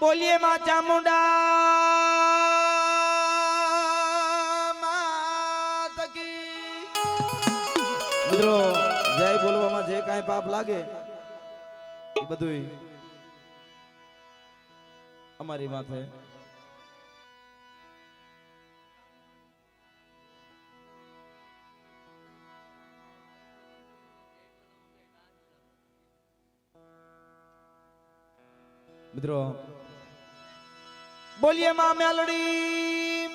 બોલીએ માં ચામુંડા મિત્રો, જય બોલવામાં જે કાંઈ પાપ લાગે, એ બધું અમારી માથે. મિત્રો બોલીએ માં મેલડી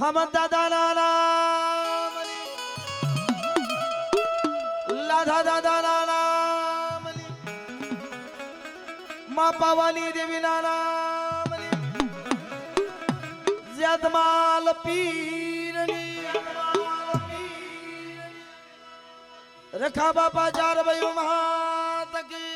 હમ દાદા નાના લાધા દાદા નાના માં પાવાની દેવી નાના જદમાલ પીરની. રખા બાપા ચાર ભાઈઓ મહાત કી.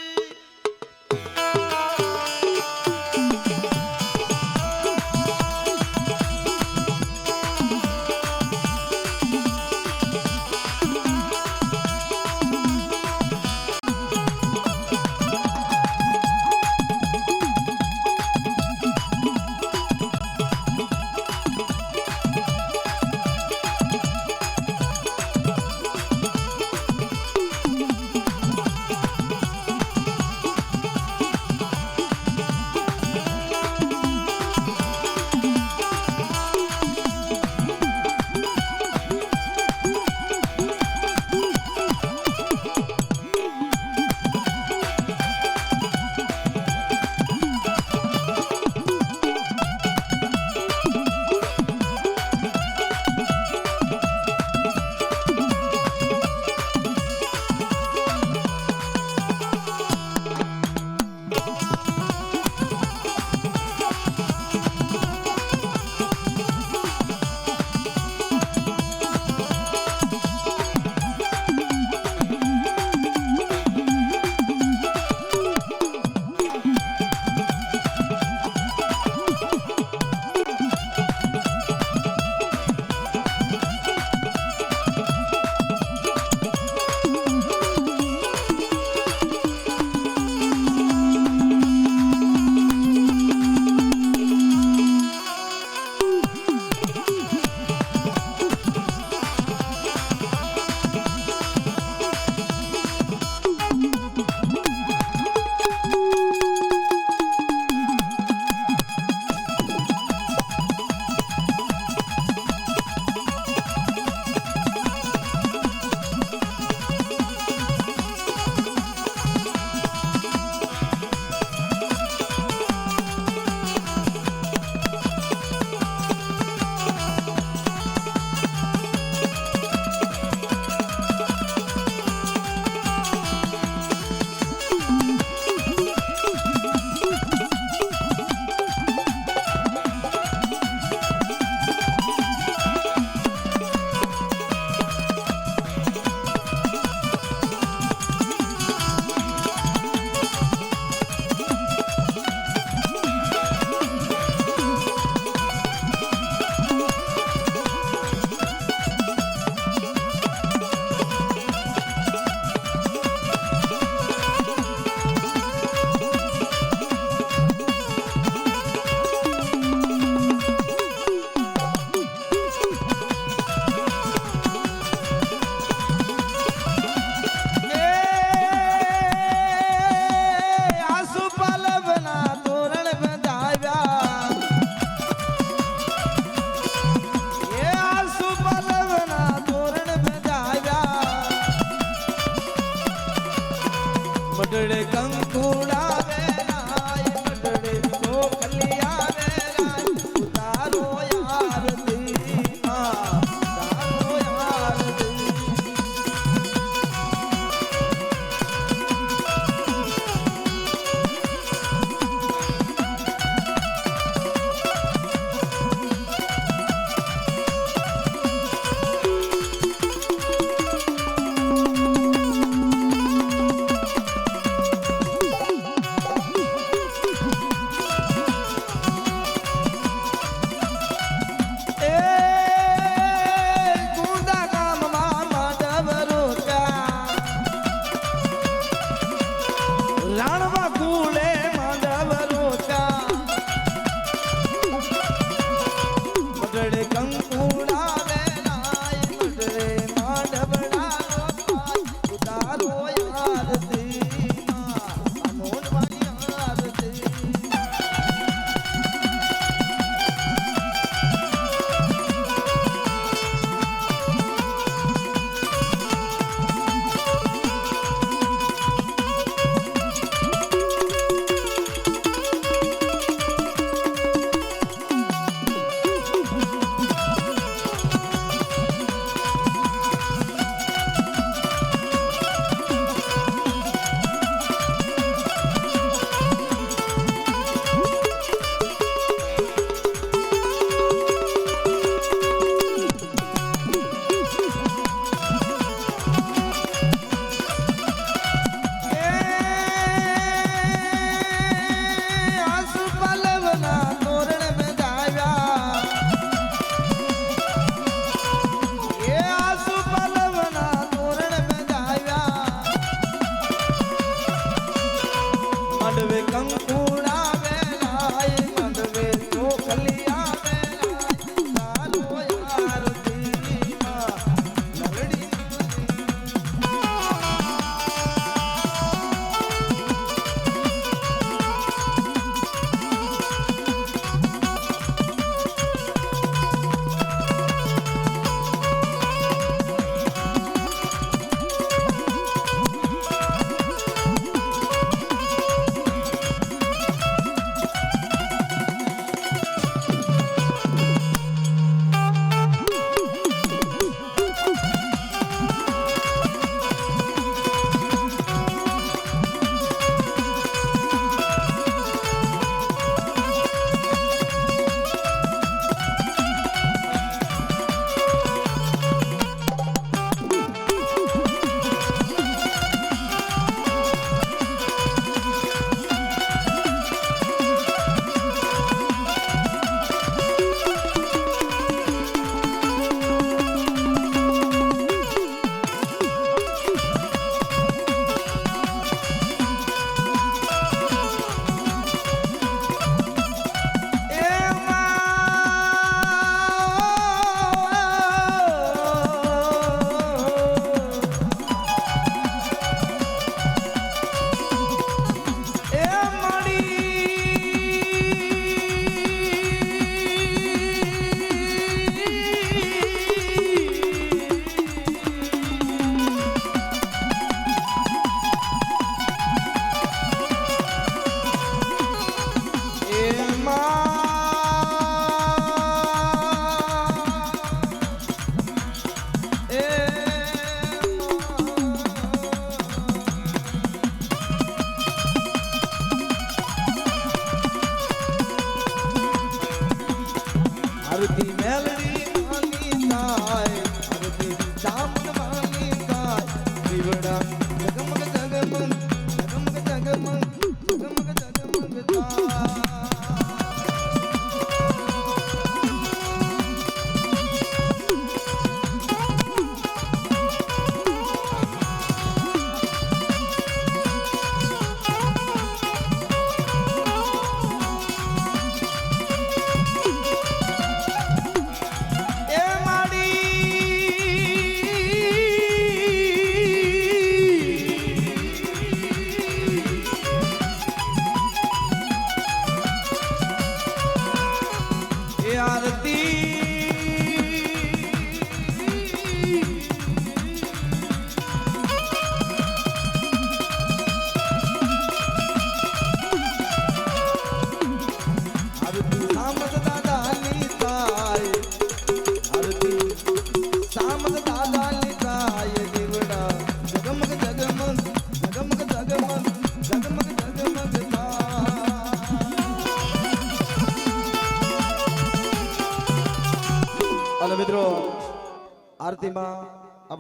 એ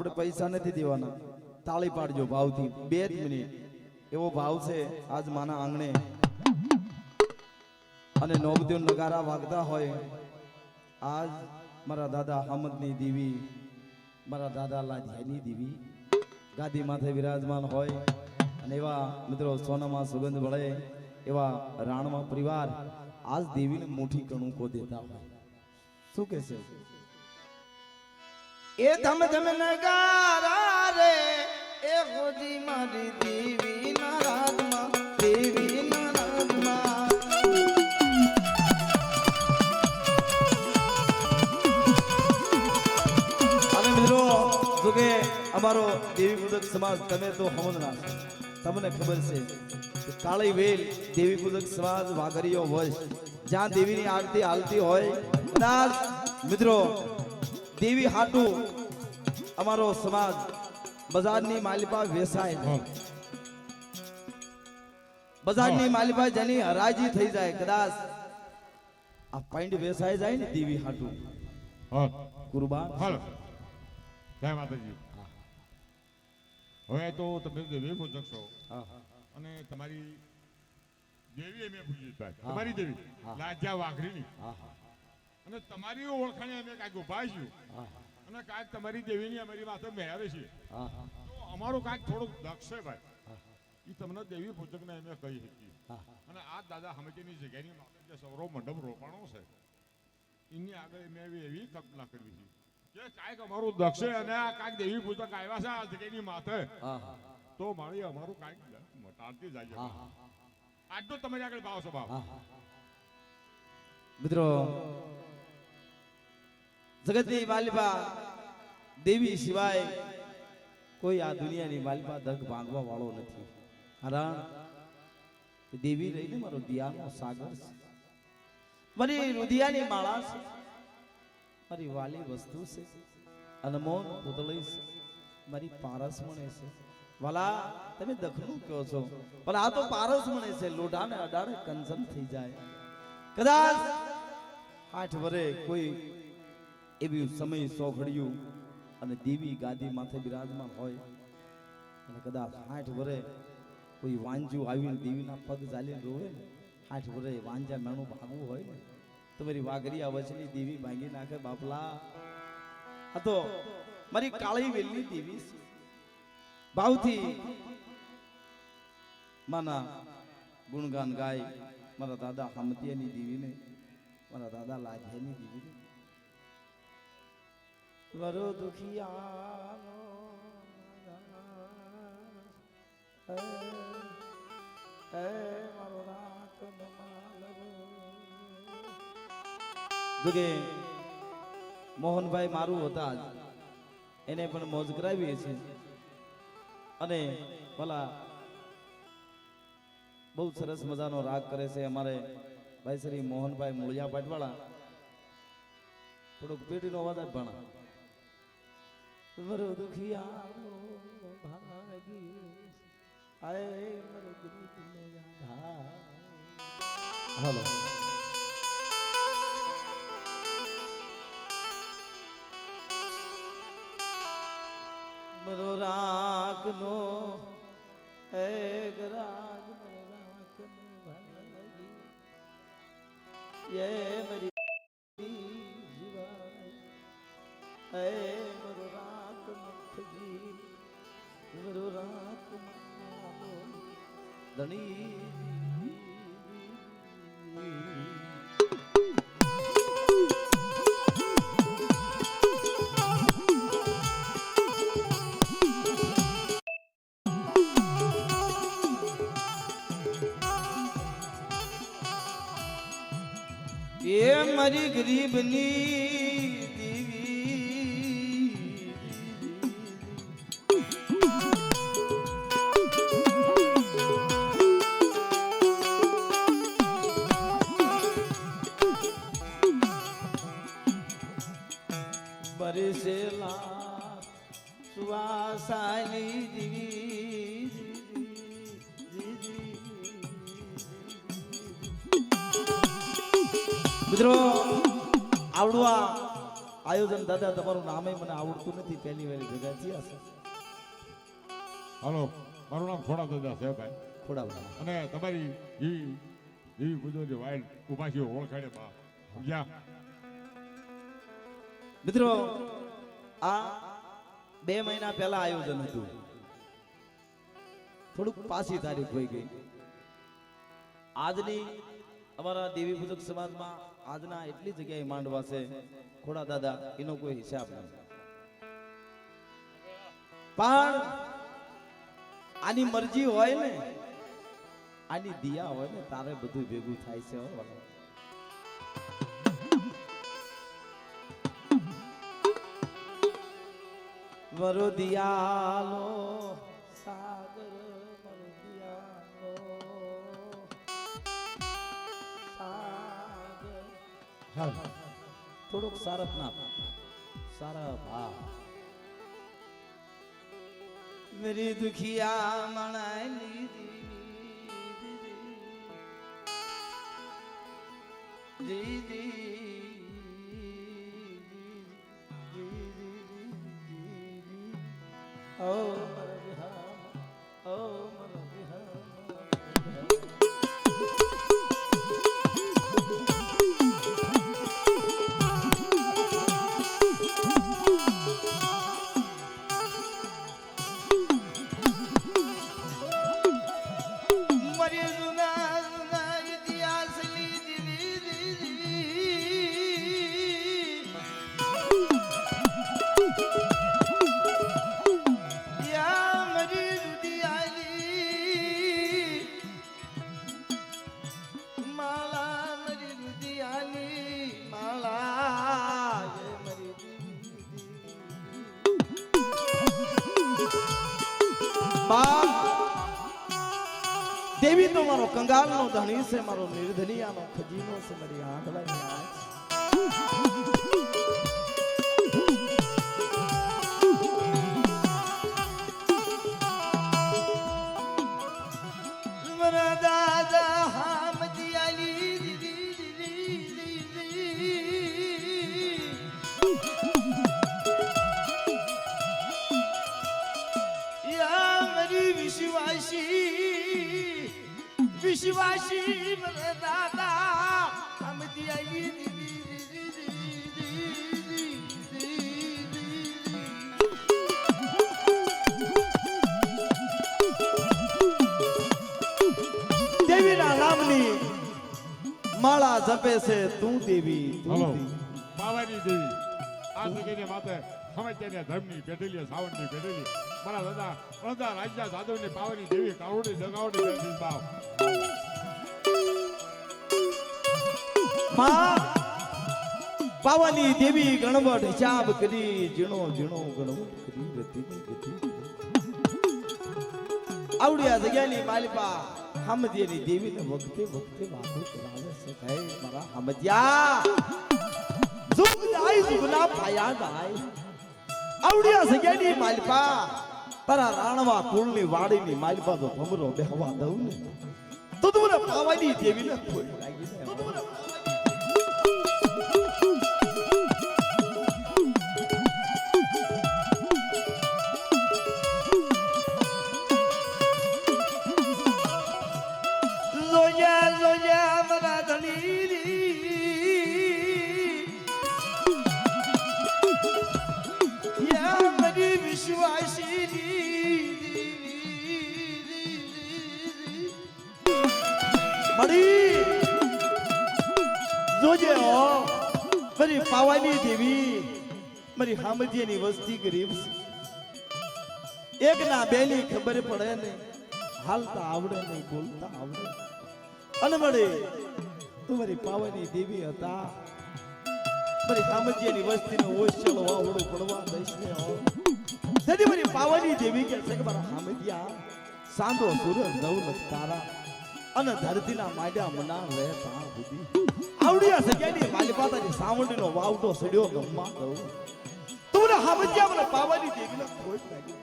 આપણે પૈસા નથી દેવાના. તાળી પાડજો ભાવથી. બે જ મિનિટ. એવો ભાવ છે આજ માના આંગણે. અને નોબદેવ નગારા વાગતા હોય. આજ મારા દાદા હામદની દેવી, મારા દાદા લાધ્યાની દેવી, ગાદી માથે વિરાજમાન હોય. અને એવા મિત્રો સોનામાં સુગંધ વળે, એવા રાણમાં પરિવાર, આજ દેવીને મોટી કણુકો દેતા હોય. શું કહેશે? એ ધમ ધમ નગારા રે, એ હોજી મારી દેવી નારાજમાં દેવી નારાજમાં અને મિત્રો, જો કે અમારો દેવી પૂજક સમાજ તમે તો હમણાં. તમને ખબર છે કાળી વેલ દેવી પૂજક સમાજ વાઘરીઓ હોય જ્યાં દેવીની આરતી હાલતી હોય કદાચ મિત્રો દેવી હાટુ અમારો સમાજ બજારની માલિપા વેસાય. બજારની માલિપા જેની હરાજી થઈ જાય કદાચ આ પૈંડ વેસાઈ જાય ને દેવી હાટુ હા. કુરબાન. જય માતાજી. હવે તો તમે દેવી પૂજક છો અને તમારી દેવી અમે પૂજી તમારી દેવી. લાજા વાઘરીની. હા, હા, અને તમારી ઓળખાણે અમે કાંઈક ઊભા છું અને કાંઈક તમારી દેવીની અમારી માથે મહેર છે. અમારું કાંઈક થોડુંક દક્ષ છે ભાઈ. એ તમને દેવી પૂજકને અમે કહી શકીએ. અને આ દાદા હમેતીની જગ્યાની માથે જે સૌરવ મંડપ રોપાણો છે એની આગળ મેં એવી એવી કલ્પના કરવી છે. કે કાંઈક અમારું દક્ષ અને આ કાંઈક દેવી પૂજક આવ્યા છે આ જગ્યાની માથે. તો મારી અમારું કાંઈક મટાડતી જાય આટલો તમારી આગળ ભાવ સ્વભાવ. ભાવ મિત્રો જગતની માલિપા દેવી સિવાય કોઈ આ દુનિયાની માલિપા ધગ ભાંગવા વાળો નથી. કારણ દેવી રહીને મારો દિયાનો સાગર છે. મારી રુધિયાની માળા છે. મારી વાલી વસ્તુ છે. અનમોલ પુતળી છે. મારી પારસ મણે છે. વાલા, તમે દખનું કહો છો. પણ આ તો પારસ મણે છે. લોઢાને અડાડે કંચન થઈ જાય. કદાચ આઠ વરે કોઈ એવી સમય સોઘડ્યું અને દેવી ગાદી માથે બિરાજમાન હોય અને કદાચ આઠ વરે કોઈ વાંજ્યું આવીને દેવીના પગ ચાલીને રોવે ને આઠ વરે વાંજા મેણું ભાગવું હોય ને, તો મારી આવે છે દેવી ભાંગી નાખે, બાપલા, આ તો મારી કાળી વેલની દેવી ભાવથી માના ગુણગાન ગાય મારા દાદા હમતિયાની દેવીને, મારા દાદા લાજ્યાની દેવીને દુખિયાનો મારો જોકે મોહનભાઈ મારું હતા એને પણ મોજ કરાવીએ છીએ. અને ભલા બહુ સરસ મજાનો રાગ કરે છે અમારે ભાઈ શ્રી મોહનભાઈ મૂળિયા પાટવાળા. થોડુંક પેટીનો અવાજ જ વરો દુખિયારો ભાગી આય મરો ગરીબને આધાર. હાલો મરો રાખનો હે રાગ મરો રાખનો ભાગી યે મરી જીવાય હે ધણી. એ મારી ગરીબની મિત્રો આવડું આ આયોજન દાદા તમારું નામે મને આવડતું નથી. પહેલી વાર ભેગા થયા છે. હાલો મારું નામ ખોડા દાદા છે ભાઈ. થોડા બધા અને તમારી જેવી જેવી પૂજો જે વાઈલ ઊભા છે ઓળખાડે બા. સમજ્યા? મિત્રો આ બે મહિના પહેલા આયોજન હતું. થોડુંક પાછી તારીખ હોઈ ગઈ. આજની અમારા દેવી પૂજક સમાજમાં આજના એટલી જગ્યાએ માંડવા છે. ખોડા દાદા, એનો કોઈ હિસાબ નથી. પણ આની મરજી હોય ને, આની દિયા હોય ને, તારે બધું ભેગું થાય છે વરો દિયાલો સાગર થોડોક સારપ ના સારા ભા મેરી દુખિયા મણાઈ દીદી ઓ છે મારો નિર્ધનિયાનો ખજીનો છે મારી આંખ આંખ વિશ્વાસી દાદા દિયાઈ દેવીના નામની માળા જપે છે તું દેવી તું દેવી. દેવી. આ જગ્યાની માતે સમજ્યા ધર્મની પેઢેલી સાવણની પેઢેલી મારા દાદા અડધા રાજ્ય સાધુની પાવાની દેવી જગાવડી દેવી બાપ. માં, પાવાની દેવી ગણવટ હિસાબ કરી જીણો જીણો ગણવટ કરી ગતિ ગતિ આવડ્યા જગ્યાની માલિપા હામદિયાની દેવીને વખતે વખતે વાતો કરાવે છે ભાઈ, મારા હમદિયા જુગ જાય જુગના પાયા જાય આવડ્યા આ જગ્યાની માલિપા તારા રાણવા કુળની વાડીની મારી તો ભમરો બેહવા દઉં ને. તો તું મને પાવાની દેવીને થોડી લાગી મળી જોજે હો મારી પાવાની દેવી મારી હામજીની વસ્તી ગરીબ એક ના બેની ખબર પડે ને હાલતા આવડે નહીં બોલતા આવડે અને મળે તું મારી પાવાની દેવી હતા મારી હામજીયાની વસ્તીને ઓછળ વાવડું પડવા દઈશ ને હો. તેથી મારી પાવાની દેવી કે છે કે મારા હામજીયા સાંધો સૂરજ નવ તારા અને ધરતીના માડ્યા મના રે સુધી. આવડ્યા છે કેની માલી પાતાની સાવંડીનો વાવડો સડ્યો ગમમાં દઉં. તું હમજ્યા મને પાવાની દેવીને ખોટ લાગી.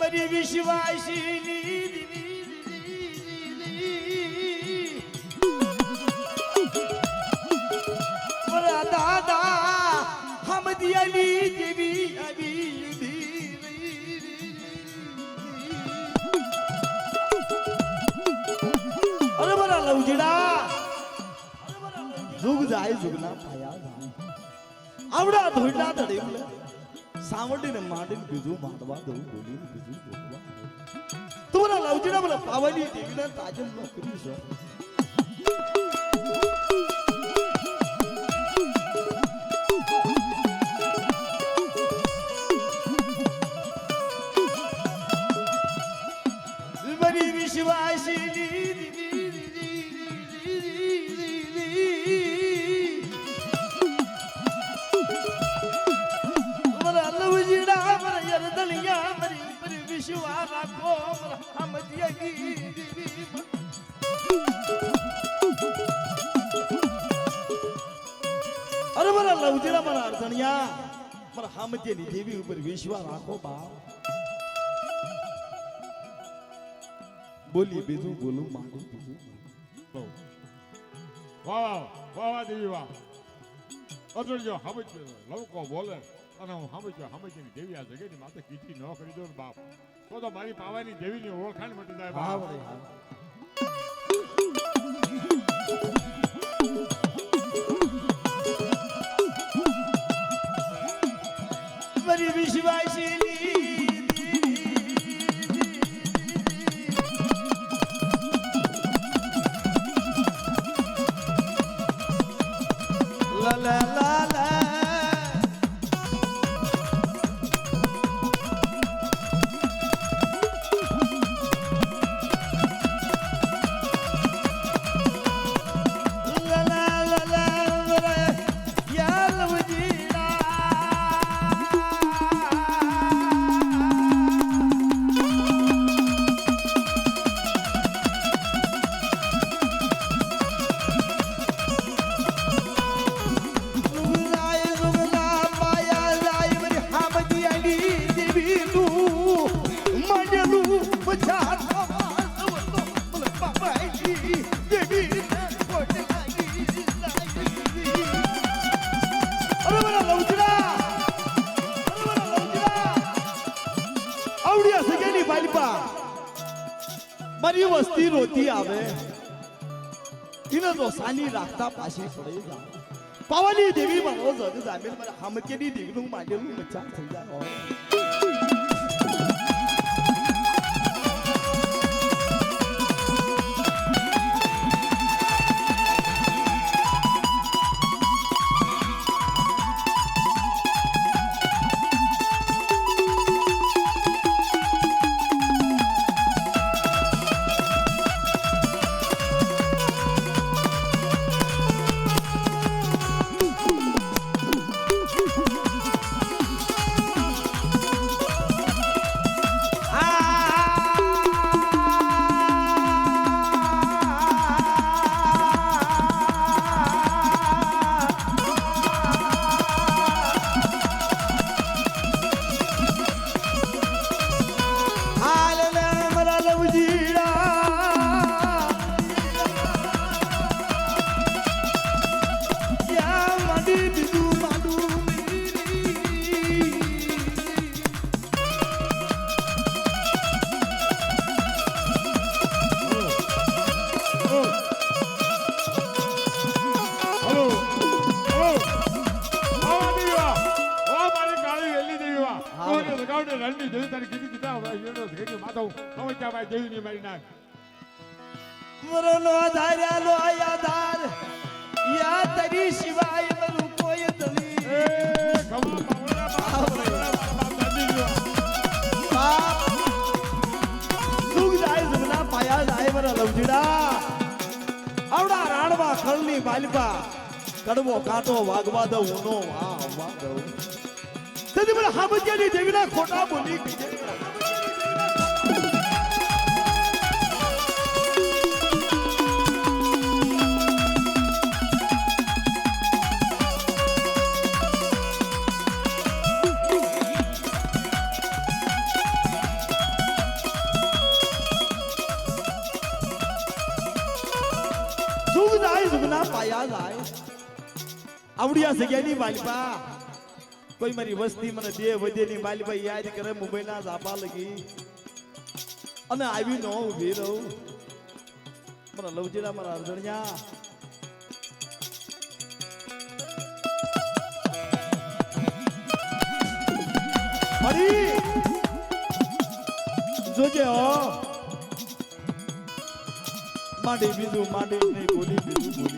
મારી વિશ્વાસીની હમદિયાની દેવી આવી અરે મારા લવજડા. આવડા ધોઈલા દડી સાવડીને માંડીને બીજું માંડવા દઉં, બોલીને તમારા લવજીના મને પાવાની દેવીના તાજમ ન કરી છો. મારા ઉજરા મારા અર્ધણિયા મારા હમદિયાની દેવી ઉપર વિશ્વાસ રાખો બાપ. બોલી બીજું બોલું માંડું બીજું. વાહ વાહ વાહ વાહ દેવી વાહ. અજોડજો સમજ લવકો બોલે. અને હું સમજ્યો સમજીને દેવી આ જગ્યાની માથે કીધી ન કરી દો બાપ. તો તો મારી પાવાની દેવીની ઓળખાણ મટી જાય બાપ. તો સાની રાખતા પાછી પડી જાય પાવાની દેવી મારો જગ જામેલ મારા હામકેની દેવીની મારી નાખ. મરનો ધાર્યા લો આધાર યા તરી સિવાય મરું કોઈ તલી દુઃખ જાય જમના પાયા જાય મરા લવજીડા આવડા રાણવા ખળની માલિપા કડવો કાંટો વાગવા દઉં ઉનો વાગવા દઉં. તેથી મને હામજ્યાની દેવીના ખોટા બોલી કીધે આવડિયા જગ્યાની માલિપા કોઈ મારી વસ્તી મને દે વધેની માલિપા યાદ કરે મુંબઈના ઝાપા લગી. અને આવી નો ઊભી રહું. મારા લવજીના મારા અરજણિયા. હરી જોજે હો. માંડી બીજું, માંડી નહીં બોલી બીજું બોલી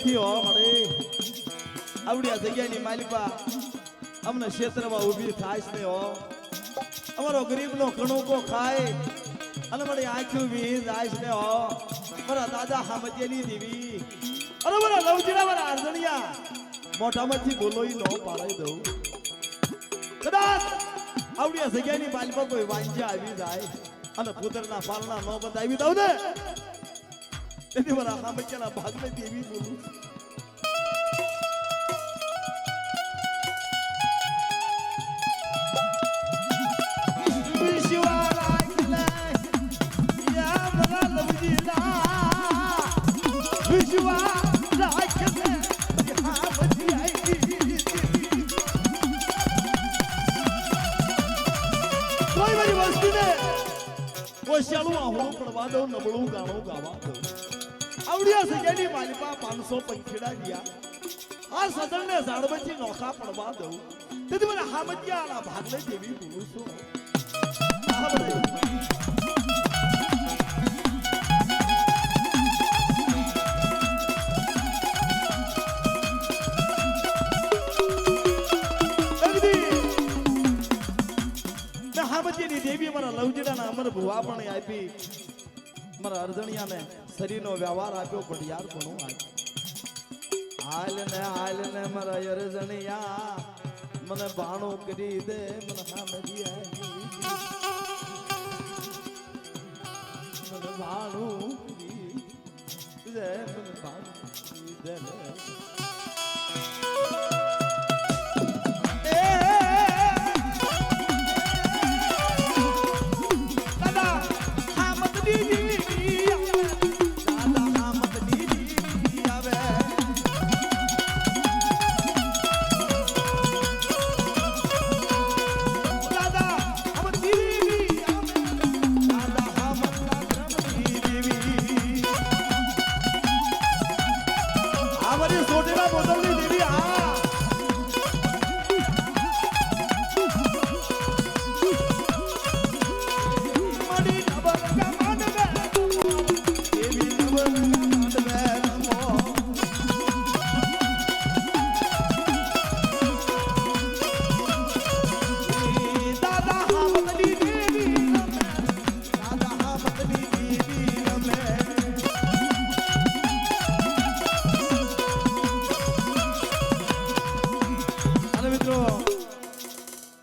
નથી હો મળે આવડી માલિકા અમને ક્ષેત્રમાં ઊભી થાય છે હો. અમારો ગરીબનો કણુકો ખાય અને મારી આંખો વી જાય છે હો. મારા દાદા હામતિયાની દેવી. અરે મારા લવજીરા મારા આરદણિયા મોઢામાંથી બોલોઈ નો પાડાઈ દઉં. કદાચ આવડી આ જગ્યાની માલિકા કોઈ વાંજા આવી જાય અને પુત્રના પાલના નો બંધાવી દઉં ને. તેથી મારા હામતિયાના ભાગને દેવી બોલું કોઈ આવી કોઈ વસ્તીને આહુડું પડવા દઉં નબળું ગાણું ગાવા દઉં આવડિયા સજાની માલિપા પાંચસો પંખીડા ગયા? આ સદનને ઝાડમાંથી નોખા પડવા દઉં. તેથી મને હામજિયાના ભાગને જેવી બોલું છું. હા દેવી મારા લવજીડાના અમર ભુવા પણ આપી. મારા અર્જણિયાને શરીરનો વ્યવહાર આપ્યો, પણ યાર પણ હાલ? ને હાલ ને, મારા અર્જણિયા મને બાણું કરી દે, મને મને ભાણું કરી દે, મને ભાણું કરી દે